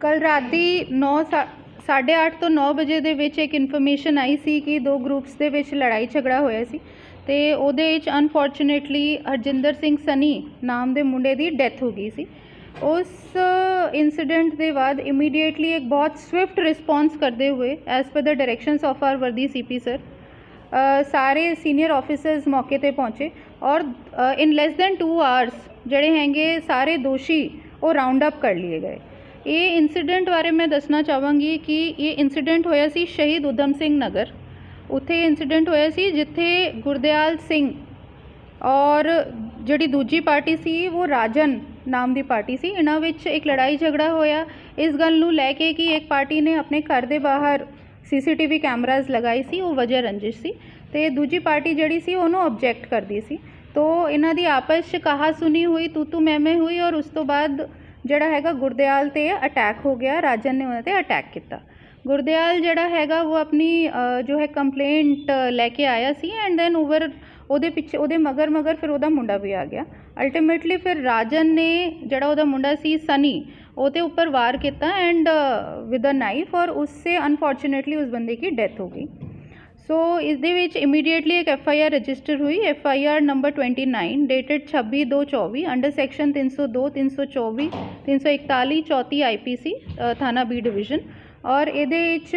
ਕੱਲ ਰਾਤੀ 9 8:30 ਤੋਂ 9 ਵਜੇ ਦੇ ਵਿੱਚ ਇੱਕ ਇਨਫੋਰਮੇਸ਼ਨ ਆਈ ਸੀ ਕਿ ਦੋ ਗਰੁੱਪਸ ਦੇ ਵਿੱਚ ਲੜਾਈ ਝਗੜਾ ਹੋਇਆ ਸੀ ਤੇ ਉਹਦੇ ਵਿੱਚ ਅਨਫੋਰਚੂਨੇਟਲੀ ਹਰਜਿੰਦਰ ਸਿੰਘ ਸਨੀ ਨਾਮ ਦੇ ਮੁੰਡੇ ਦੀ ਡੈਥ ਹੋ ਗਈ ਸੀ। ਉਸ ਇਨਸੀਡੈਂਟ ਦੇ ਬਾਅਦ ਇਮੀਡੀਏਟਲੀ ਇੱਕ ਬਹੁਤ ਸਵਿਫਟ ਰਿਸਪੌਂਸ ਕਰਦੇ ਹੋਏ as per the directions of our worthy CP sir ਸਾਰੇ ਸੀਨੀਅਰ ਆਫੀਸਰਸ ਮੌਕੇ ਤੇ ਪਹੁੰਚੇ ਔਰ ਇਨ ਲੈਸ ਦੈਨ 2 ਆਵਰਸ ਜਿਹੜੇ ਹੈਗੇ ਸਾਰੇ ਦੋਸ਼ੀ ਉਹ ਰਾਉਂਡ ਅਪ ਕਰ ਲਏ ਗਏ। ਇਹ ਇਨਸੀਡੈਂਟ ਬਾਰੇ ਮੈਂ ਦੱਸਣਾ ਚਾਹਾਂਗੀ ਕਿ ਇਹ ਇਨਸੀਡੈਂਟ ਹੋਇਆ ਸੀ ਸ਼ਹੀਦ ਉਦਮ ਸਿੰਘ ਨਗਰ। ਉੱਥੇ ਇਨਸੀਡੈਂਟ ਹੋਇਆ ਸੀ ਜਿੱਥੇ ਗੁਰਦਿਆਲ ਸਿੰਘ ਔਰ ਜਿਹੜੀ ਦੂਜੀ ਪਾਰਟੀ ਸੀ, ਉਹ ਰਾਜਨ ਨਾਮ ਦੀ ਪਾਰਟੀ ਸੀ। ਇਹਨਾਂ ਵਿੱਚ ਇੱਕ ਲੜਾਈ ਝਗੜਾ ਹੋਇਆ। ਇਸ ਗੱਲ ਨੂੰ ਲੈ ਕੇ ਕਿ ਇੱਕ ਪਾਰਟੀ ਨੇ ਆਪਣੇ ਘਰ ਦੇ ਬਾਹਰ ਸੀਸੀਟੀਵੀ ਕੈਮਰਾਜ਼ ਲਗਾਈ ਸੀ, ਉਹ ਵਜ੍ਹਾ ਰੰਜਿਸ਼ ਸੀ ਤੇ ਦੂਜੀ ਪਾਰਟੀ ਜਿਹੜੀ ਸੀ, ਉਹਨੂੰ ਆਬਜੈਕਟ ਕਰਦੀ ਸੀ। ਤੋ ਇਹਨਾਂ ਦੀ ਆਪਸ 'ਚ ਕਹਾ ਸੁਣੀ ਹੋਈ ਤੂ ਤੂ ਮੈਂ ਮੈਂ ਹੋਈ ਔਰ ਉਸ ਤੋਂ ਬਾਅਦ ਜਿਹੜਾ ਹੈਗਾ ਗੁਰਦਿਆਲ ਤੇ ਅਟੈਕ ਹੋ ਗਿਆ, ਰਾਜਨ ਨੇ ਉਹਨਾਂ ਤੇ ਅਟੈਕ ਕੀਤਾ। ਗੁਰਦਿਆਲ ਜਿਹੜਾ ਹੈਗਾ ਉਹ ਆਪਣੀ ਜੋ ਹੈ ਕੰਪਲੇਂਟ ਲੈ ਕੇ ਆਇਆ ਸੀ ਐਂਡ ਦੈਨ ਓਵਰ ਉਹਦੇ ਪਿੱਛੇ, ਉਹਦੇ ਮਗਰ ਮਗਰ ਫਿਰ ਉਹਦਾ ਮੁੰਡਾ ਵੀ ਆ ਗਿਆ। ਅਲਟੀਮੇਟਲੀ ਫਿਰ ਰਾਜਨ ਨੇ ਜਿਹੜਾ ਉਹਦਾ ਮੁੰਡਾ ਸੀ ਸਨੀ ਉਹਦੇ ਉੱਪਰ ਵਾਰ ਕੀਤਾ ਐਂਡ ਵਿਦ ਅ ਨਾਈਫ ਔਰ ਉਸਸੇ ਅਨਫੋਰਚੂਨੇਟਲੀ ਉਸ ਬੰਦੇ ਦੀ ਡੈਥ ਹੋ ਗਈ। ਸੋ ਇਸ ਦੇ ਵਿੱਚ ਇਮੀਡੀਏਟਲੀ ਇੱਕ ਐਫ ਆਈ ਆਰ ਰਜਿਸਟਰ ਹੋਈ। F I R number 29 dated 26/2/24 under section 302 324 341 34 IPC ਥਾਣਾ ਬੀ ਡਿਵੀਜ਼ਨ ਔਰ ਇਹਦੇ ਵਿੱਚ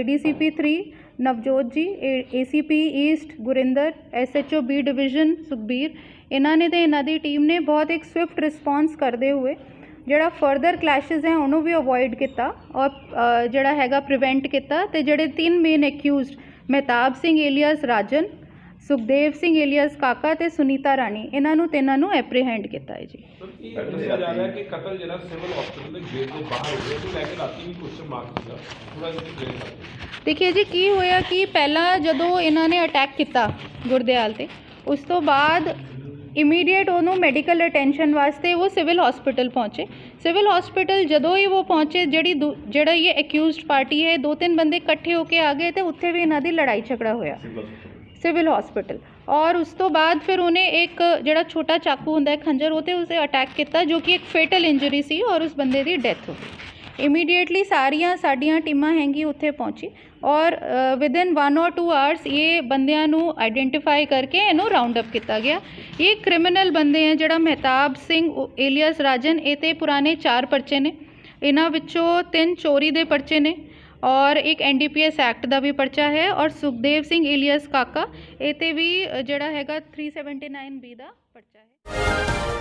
ADCP 3 Navjot ji ACP east Gurinder SHO B division Sukhbir. ਇਹਨਾਂ ਨੇ ਤੇ ਇਹਨਾਂ ਦੀ ਟੀਮ ਨੇ ਬਹੁਤ ਇੱਕ ਸਵਿਫਟ ਰਿਸਪੌਂਸ ਕਰਦੇ ਹੋਏ, ਜਿਹੜਾ ਫਰਦਰ ਕਲੈਸ਼ਸ ਹੈ, ਉਹਨੂੰ ਵੀ ਅਵੋਇਡ ਕੀਤਾ। ਔਰ ਜਿਹੜਾ ਹੈਗਾ ਪ੍ਰੀਵੈਂਟ ਕੀਤਾ। ਤੇ ਜਿਹੜੇ ਤਿੰਨ main accused Mehtab Singh alias Rajan Sukhdev Singh alias Kaka ਤੇ ਸੁਨੀਤਾ ਰਾਣੀ ਇਹਨਾਂ ਨੂੰ ਤਿੰਨਾਂ ਨੂੰ ਐਪਰੀਹੈਂਡ ਕੀਤਾ ਹੈ ਜੀ। ਸਰ ਇਹ ਦੱਸਿਆ ਜਾ ਰਿਹਾ ਕਿ ਕਤਲ ਜਿਹੜਾ ਸਿਵਲ ਹਸਪੀਟਲ ਦੇ ਗੇਟ ਦੇ ਬਾਹਰ ਹੋ ਗਿਆ ਤੋਂ ਲੈ ਕੇ ਰਾਤੀ ਵੀ ਕੁਐਸਚਨ ਮਾਰਕ ਸੀਗਾ ਥੋੜਾ ਜਿਹਾ ਕਲੀਅਰ ਕਰ ਦਿਓ। ਦੇਖਿਏ ਜੀ ਕੀ ਹੋਇਆ ਕਿ ਪਹਿਲਾਂ ਜਦੋਂ ਇਹਨਾਂ ਨੇ ਅਟੈਕ ਕੀਤਾ ਗੁਰਦਿਆਲ ਤੇ ਉਸ ਤੋਂ ਬਾਅਦ ਇਮੀਡੀਏਟ ਉਹਨੂੰ ਮੈਡੀਕਲ ਅਟੈਂਸ਼ਨ ਵਾਸਤੇ ਉਹ ਸਿਵਲ ਹਸਪੀਟਲ ਪਹੁੰਚੇ ਸਿਵਲ ਹਸਪੀਟਲ ਜਦੋਂ ਹੀ ਉਹ ਪਹੁੰਚੇ ਜਿਹੜੀ ਦੂ- ਜਿਹੜਾ ਇਹ ਅਕਿਊਜ਼ਡ ਪਾਰਟੀ ਹੈ ਦੋ ਤਿੰਨ ਬੰਦੇ ਇਕੱਠੇ ਹੋ ਕੇ ਆ ਗਏ ਤੇ ਉੱਥੇ ਵੀ ਇਹਨਾਂ ਦੀ ਲੜਾਈ ਝਗੜਾ ਹੋਇਆ ਸਿਵਲ ਹਸਪੀਟਲ ਔਰ ਉਸ ਤੋਂ ਬਾਅਦ ਫਿਰ ਉਹਨੇ ਇੱਕ ਜਿਹੜਾ ਛੋਟਾ ਚਾਕੂ ਹੁੰਦਾ ਹੈ ਖੰਜਰ ਉਹ ਤੇ ਉਸੇ ਅਟੈਕ ਕੀਤਾ ਜੋ ਕਿ ਇੱਕ ਫੇਟਲ ਇੰਜਰੀ ਸੀ ਔਰ ਉਸ ਬੰਦੇ ਦੀ ਡੈਥ ਹੋ ਗਈ ਇਮੀਡੀਏਟਲੀ ਸਾਰੀਆਂ ਸਾਡੀਆਂ ਟੀਮਾਂ ਹੈਂਗੀ ਉੱਥੇ ਪਹੁੰਚੀ ਔਰ ਵਿਦਿਨ 1 অর 2 ਆਵਰਸ ਇਹ ਬੰਦਿਆਂ ਨੂੰ ਆਈਡੈਂਟੀਫਾਈ ਕਰਕੇ ਇਹਨੂੰ ਰਾਉਂਡ ਅਪ ਕੀਤਾ ਗਿਆ। ਇਹ ਕ੍ਰਿਮੀਨਲ ਬੰਦੇ ਹੈ ਜਿਹੜਾ ਮਹਿਤਾਬ ਸਿੰਘ ਏਲੀਅਸ ਰਾਜਨ, ਇਹ ਤੇ ਪੁਰਾਣੇ ਚਾਰ ਪਰਚੇ ਨੇ। ਇਹਨਾਂ ਵਿੱਚੋਂ ਤਿੰਨ ਚੋਰੀ ਦੇ ਪਰਚੇ ਨੇ ਔਰ ਇੱਕ ਐਨਡੀਪੀਐਸ ਐਕਟ ਦਾ ਵੀ ਪਰਚਾ ਹੈ ਔਰ ਸੁਖਦੇਵ ਸਿੰਘ ਏਲੀਅਸ ਕਾਕਾ, ਇਹ ਤੇ ਵੀ ਜਿਹੜਾ ਹੈਗਾ 379 ਬੀ ਦਾ ਪਰਚਾ ਹੈ।